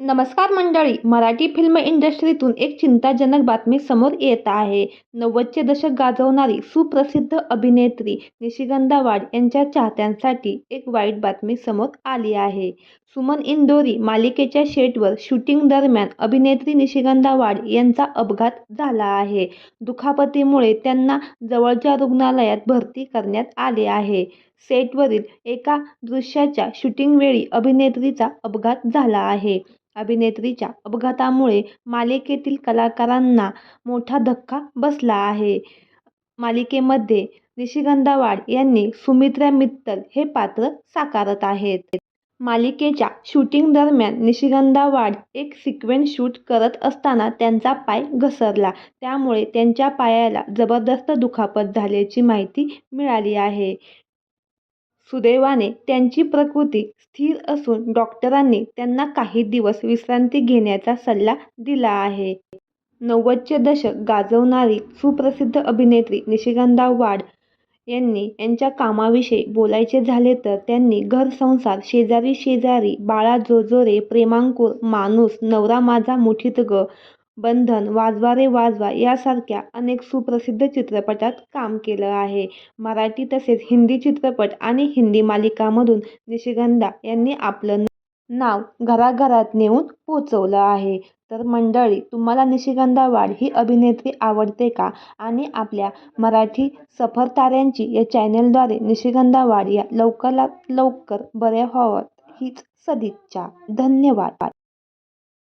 नमस्कार मंडळी मराठी फिल्म इंडस्ट्रीतून एक चिंताजनक बातमी समोर येत आहे. नव्वदचे दशक गाजवणारी सुप्रसिद्ध अभिनेत्री निशिगंधा वाड यांच्या चाहत्यांसाठी एक वाईट बातमी समोर आली आहे. सुमन इंदोरी मालिकेच्या शेटवर शूटिंग दरम्यान अभिनेत्री निशिगंधा वाड यांचा अपघात झाला आहे. दुखापतीमुळे त्यांना जवळच्या रुग्णालयात भरती करण्यात आले आहे. सेटवरील एका दृश्याच्या शूटिंगवेळी अभिनेत्रीचा अपघात झाला आहे. अभिनेत्रीच्या अपघातामुळे मालिकेतील कलाकारांना मोठा धक्का बसला आहे. मालिकेमध्ये निशिगंधावाड यांनी सुमित्रा मित्तल हे पात्र साकारत आहेत. मालिकेच्या शूटिंग दरम्यान निशिगंधा वाड एक सिक्वेन्स शूट करत असताना त्यांचा पाय घसरला. त्यामुळे त्यांच्या पायाला जबरदस्त दुखापत झाल्याची माहिती मिळाली आहे. सुदैवाने त्यांची प्रकृती स्थिर असून डॉक्टरांनी त्यांना काही दिवस विश्रांती घेण्याचा सल्ला दिला आहे. नव्वदचे दशक गाजवणारी सुप्रसिद्ध अभिनेत्री निशिगंधा वाड यांनी यांच्या कामाविषयी बोलायचे झाले तर त्यांनी घर संसार शेजारी शेजारी बाळा जोजोरे प्रेमांकुर माणूस नवरा माझा मुठीत ग बंधन वाजवा रे वाजवा यासारख्या अनेक सुप्रसिद्ध चित्रपटात काम केलं आहे. मराठी तसेच हिंदी चित्रपट आणि हिंदी मालिकामधून निशिगंधा यांनी आपलं नाव घराघरात नेऊन पोचवलं आहे. तर मंडळी तुम्हाला निशिगंधा वाड ही अभिनेत्री आवडते का? आणि आपल्या मराठी सफर ताऱ्यांची या चॅनलद्वारे निशिगंधा वाड या लवकरात लवकर बऱ्या व्हावत हीच सदिच्छा. धन्यवाद.